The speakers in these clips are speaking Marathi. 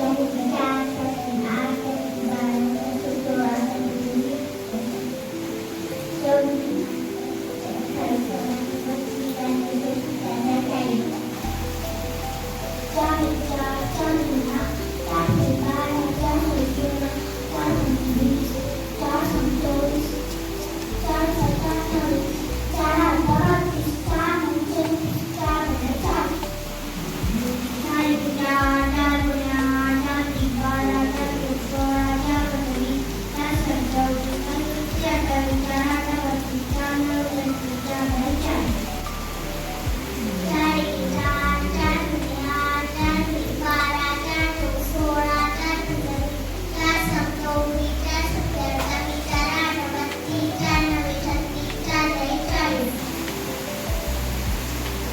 相互分担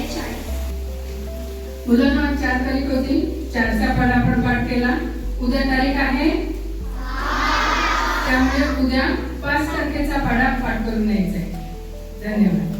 छत्तीस चार चाळीस मुलांना चार तारीख होती चारचा पाढा आपण पाठ केला. उद्या तारीख आहे. त्यामुळे उद्या पाच तारखेचा पाडा पाठ करून द्यायचा आहे. धन्यवाद.